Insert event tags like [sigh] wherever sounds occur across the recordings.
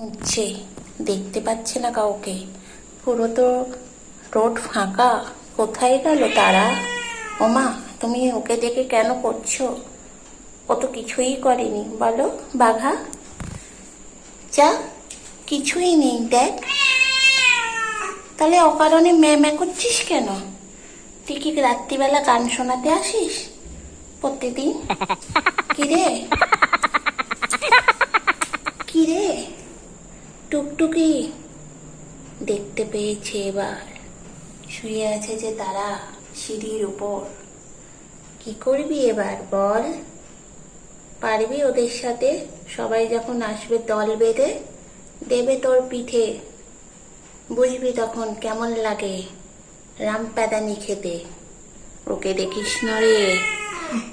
হচ্ছে দেখতে পাচ্ছে না কাউকে। পুরো তো রোড ফাঁকা। কোথায় গেল তারা? ওমা তুমি ওকে দেখে কেন করছ? ও তো কিছুই করেনি। বলো বাঘা। যা কিছুই নেই দেখ। তাহলে অকারণে ম্যামে করছিস কেন? তুই কি রাত্রিবেলা গান শোনাতে আসিস? প্রত্যেকদিন [laughs] কিরে? কিরে? টুকটুকি দেখতে পেয়েছে এবার। শুয়ে আছে যে তারা সিঁড়ির উপর। কি করবি এবার বল? পারবি ওদের সাথে? সবাই যখন আসবে দল বেঁধে, দেবে তোর পিঠে। বুঝবি তখন কেমন লাগে রাম প্যাদানি খেতে। ওকে দেখিস না রে,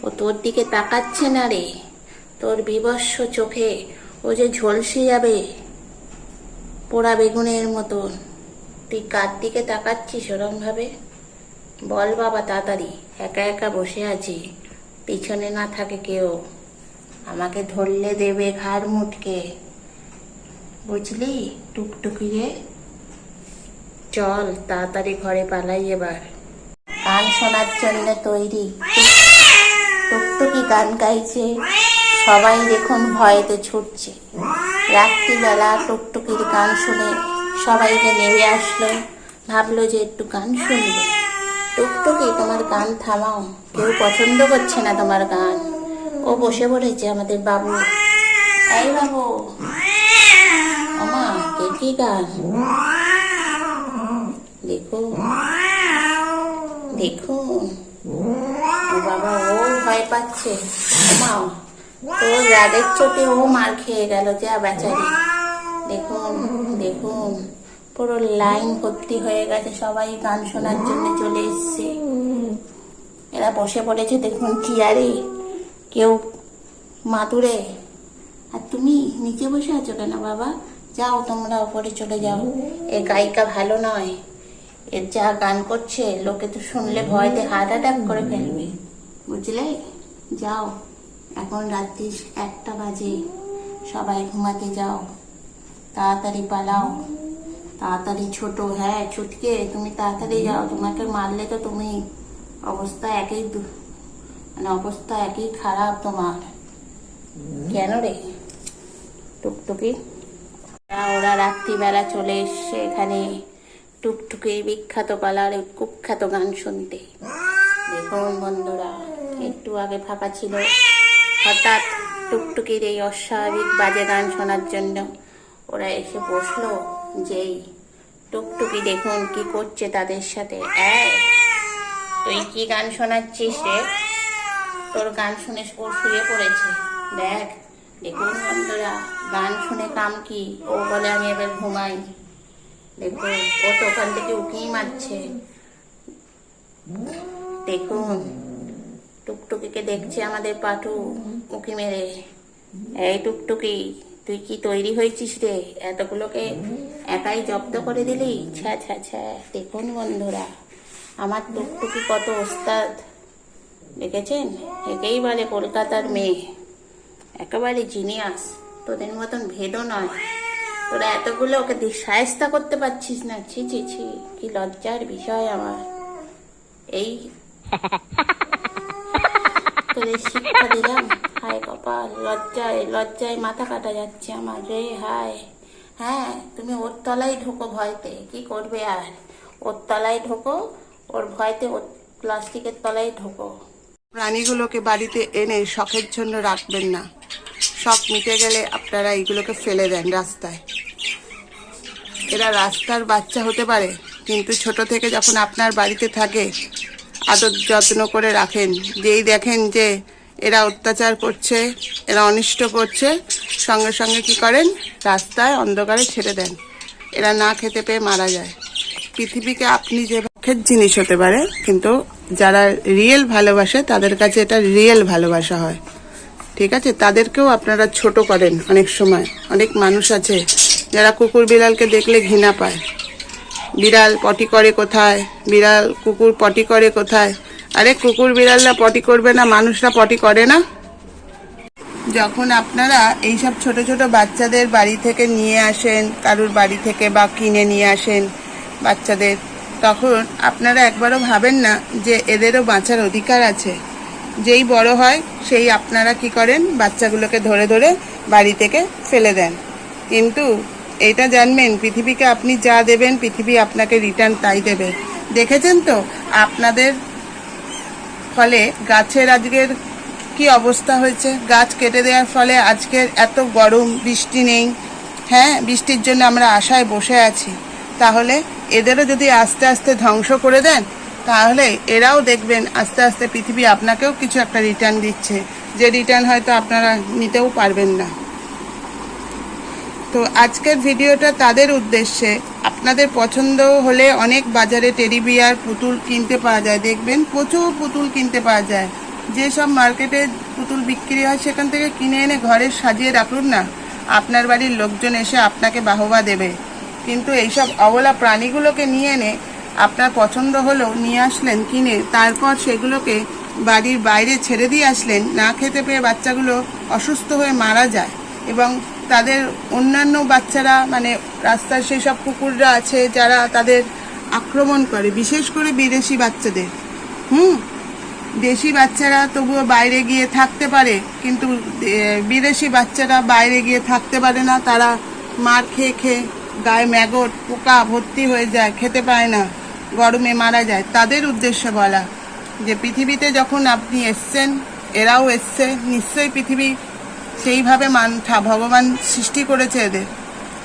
ও তোর দিকে তাকাচ্ছে না রে। তোর বিবস্ব চোখে ও যে ঝলসে যাবে। পোড়া বেগুনের মতন। তুই কার দিকে তাকাচ্ছিস ওরম ভাবে বল বাবা তাড়াতাড়ি, একা একা বসে আছি, পিছনে না থাকে কেউ। আমাকে ধরলে দেবে ঘাড় মুটকে। বুঝলি, টুকটুকি রে? চল, তাড়াতাড়ি ঘরে পালাই এবার। গান শোনার জন্য তৈরি। টুকটুকি গান গাইছে। সবাই দেখুন ভয়েতে ছুটছে। রাত্রিবেলা টুকটুকির গান শুনে সবাইকে নেমে আসলো। ভাবলো যে একটু গান শুনবে। টুকটুকি, তোমার গান থামাও। কেউ পছন্দ করছে না তোমার গান। ও বসে পড়েছে আমাদের বাবু। এই বাবু। আমা কে কি গান? দেখো। দেখুন ও বাবা, ও ভয় পাচ্ছে। মা তোর রাগের চোটে ও মার খেয়ে গেল যা বেচারি। দেখুন দেখুন, পুরো লাইন ভর্তি হয়ে গেছে, সবাই গান শোনার জন্য চলে এসছে। এরা বসে পড়েছে, দেখুন চেয়ারে কেউ মাদুরে। আর তুমি নিচে বসে আছো কেন বাবা? যাও, তোমরা ওপরে চলে যাও। এ গায়িকা ভালো নয়, এর যা গান করছে, লোকে তো শুনলে ভয়তে হার্ট অ্যাটাক করে ফেলবে। বুঝলে? যাও। এখন রাত্রি একটা বাজে। সবাই ঘুমাতে যাও। তাড়াতাড়ি পালাও। তাড়াতাড়ি ছোট হ্যাঁ ছুটকে, তুমি তাড়াতাড়ি যাও। তোমাকে মারলে তো তুমি। অবস্থা একই মানে অবস্থা একই খারাপ তোমার। কেন রে? টুকটুকি? ওরা- রাত্রিবেলা চলে এসছে এখানে। টুকটুকির বিখ্যাত পালার কুখ্যাত গান শুনতে। দেখুন বন্ধুরা, একটু আগে ফাঁকা ছিল। হঠাৎ টুকটুকির এই অস্বাভাবিক বাজে গান শোনার জন্য ওরা এসে বসল যেই টুকটুকি দেখুন কি করছে তাদের সাথে। তুই কি গান শোনাচ্ছিস রে? তোর গান শুনে ও শুয়ে পড়েছে। দেখ, দেখুন বন্ধুরা, গান শুনে কাম কি? ও বলে আমি এবার ঘুমাই। দেখুন, ও তো ওখান থেকে উঁকি মারছে। দেখুন টুকটুকিকে দেখছে আমাদের পাটু উঁকি মেরে। এই টুকটুকি, তুই কি তৈরি হয়েছিস রে? এতগুলোকে একাই জব্দ করে দিলি? ছ্যা ছ্যা ছ্যা। দেখুন বন্ধুরা, আমার টুকটুকি কত ওস্তাদ। দেখেছেন? একেই বলে কলকাতার মেয়ে। একেবারে জিনিয়াস তোদের মতন ভেদও নয়। তোরা এতগুলো ওকে সায়স্তা করতে পারছিস না। ছি ছি ছি। কি লজ্জার বিষয় আমার। এই [laughs] তোদের শিক্ষা দিলাম হায় কপাল লজ্জায় লজ্জায় মাথা কাটা যাচ্ছে আমার রে, হায়। হ্যাঁ তুমি ওর তলায় ঢোকো ভয়তে, কি করবে আর? ওর তলায় ঢোকো, ওর ভয়তে ওর প্লাস্টিকের তলায় ঢোকো। প্রাণীগুলোকে বাড়িতে এনে শখের জন্য রাখবেন না। শখ মিটে গেলে আপনারা এইগুলোকে ফেলে দেন রাস্তায়। এরা রাস্তার বাচ্চা হতে পারে, কিন্তু ছোট থেকে যখন আপনার বাড়িতে থাকে আদর যত্ন করে রাখেন। যেই দেখেন যে এরা অত্যাচার করছে, এরা অনিষ্ট করছে, সঙ্গে সঙ্গে কি করেন? রাস্তায় অন্ধকারে ছেড়ে দেন। এরা না খেতে পেয়ে মারা যায়। পৃথিবীকে আপনি যে শখের জিনিস হতে পারে, কিন্তু যারা রিয়েল ভালোবাসে, তাদের কাছে এটা রিয়েল ভালোবাসা হয়। ঠিক আছে? তাদেরকেও আপনারা ছোট করেন অনেক সময়। অনেক মানুষ আছে যারা কুকুর বিড়ালকে দেখলে ঘৃণা পায়। বিড়াল পটি করে কোথায়? বিড়াল, কুকুর পটি করে কোথায়? আরে কুকুর বিড়ালরা পটি করবে না, মানুষরা পটি করে না? যখন আপনারা এইসব ছোট ছোট বাচ্চাদের বাড়ি থেকে নিয়ে আসেন, কারুর বাড়ি থেকে বা কিনে নিয়ে আসেন বাচ্চাদের, তখন আপনারা একবারও ভাবেন না যে এদেরও বাঁচার অধিকার আছে। যেই বড় হয়, সেই আপনারা কি করেন? বাচ্চাগুলোকে ধরে ধরে বাড়ি থেকে ফেলে দেন। কিন্তু এটা জানবেন, পৃথিবীকে আপনি যা দেবেন, পৃথিবী আপনাকে রিটার্ন তাই দেবে। দেখেছেন তো? আপনাদের ফলে গাছের আজকের কি অবস্থা হয়েছে? গাছ কেটে দেওয়ার ফলে আজকের এত গরম, বৃষ্টি নেই। হ্যাঁ বৃষ্টির জন্য আমরা আশায় বসে আছি। তাহলে এদেরও যদি আস্তে আস্তে ধ্বংস করে দেন, তাহলে এরাও দেখবেন আস্তে আস্তে পৃথিবী আপনাকেও কিছু একটা রিটার্ন দিচ্ছে। যে রিটার্ন হয়তো আপনারা নিতেও পারবেন না। তো আজকের ভিডিওটা তাদের উদ্দেশ্যে। আপনাদের পছন্দ হলে অনেক বাজারে টেডি বিয়ার পুতুল কিনতে পাওয়া যায়। দেখবেন প্রচুর পুতুল কিনতে পাওয়া যায়। যেসব মার্কেটে পুতুল বিক্রি হয়, সেখান থেকে কিনে এনে ঘরে সাজিয়ে রাখুন না। আপনার বাড়ির লোকজন এসে আপনাকে বাহবা দেবে। কিন্তু এইসব অবলা প্রাণীগুলোকে নিয়ে এনে আপনার পছন্দ হলেও নিয়ে আসলেন কিনে, তারপর সেগুলোকে বাড়ির বাইরে ছেড়ে দিয়ে আসলেন, না খেতে পেয়ে বাচ্চাগুলো অসুস্থ হয়ে মারা যায় এবং তাদের অন্যান্য বাচ্চারা মানে রাস্তার সেই সব কুকুররা আছে যারা তাদের আক্রমণ করে, বিশেষ করে বিদেশি বাচ্চাদের। হুম? দেশি বাচ্চারা তবুও বাইরে গিয়ে থাকতে পারে, কিন্তু বিদেশি বাচ্চারা বাইরে গিয়ে থাকতে পারে না। তারা মার খেয়ে খেয়ে গায়ে ম্যাগট, পোকা ভর্তি হয়ে যায়, খেতে পায় না, গরমে মারা যায়। তাদের উদ্দেশ্য বলা যে, পৃথিবীতে যখন আপনি এসছেন, এরাও এসছে, নিশ্চয়ই পৃথিবী সেইভাবে মান ভগবান সৃষ্টি করেছে এদের।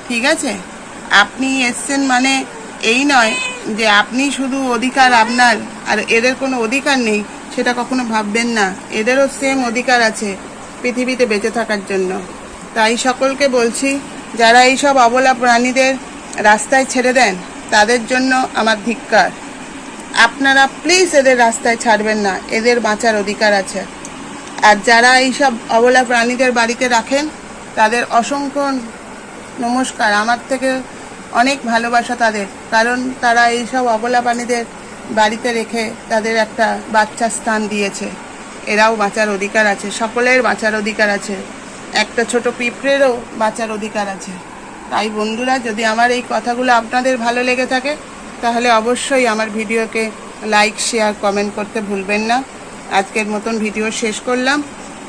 ঠিক আছে? আপনি এসছেন মানে এই নয় যে আপনি শুধু অধিকার আপনার, আর এদের কোনো অধিকার নেই, সেটা কখনো ভাববেন না। এদেরও সেম অধিকার আছে পৃথিবীতে বেঁচে থাকার জন্য। তাই সকলকে বলছি, যারা এইসব অবলা প্রাণীদের রাস্তায় ছেড়ে দেন, তাদের জন্য আমার ধিক্কার। আপনারা প্লিজ এদের রাস্তায় ছাড়বেন না, এদের বাঁচার অধিকার আছে। আর যারা এইসব অবলা প্রাণীদের বাড়িতে রাখেন, তাদের অসংখ্য নমস্কার। আমার থেকে অনেক ভালোবাসা তাদের, কারণ তারা এইসব অবলা প্রাণীদের বাড়িতে রেখে তাদের একটা বাচ্চা স্থান দিয়েছে। এরাও বাঁচার অধিকার আছে, সকলের বাঁচার অধিকার আছে। একটা ছোট পিঁপড়েরও বাঁচার অধিকার আছে। তাই বন্ধুরা, যদি আমার এই কথাগুলো আপনাদের ভালো লেগে থাকে, তাহলে অবশ্যই আমার ভিডিওকে লাইক, শেয়ার, কমেন্ট করতে ভুলবেন না। আজকের মতন ভিডিও শেষ করলাম।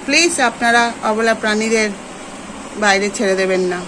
প্লিজ আপনারা অবলা প্রাণীদের বাইরে ছেড়ে দেবেন না।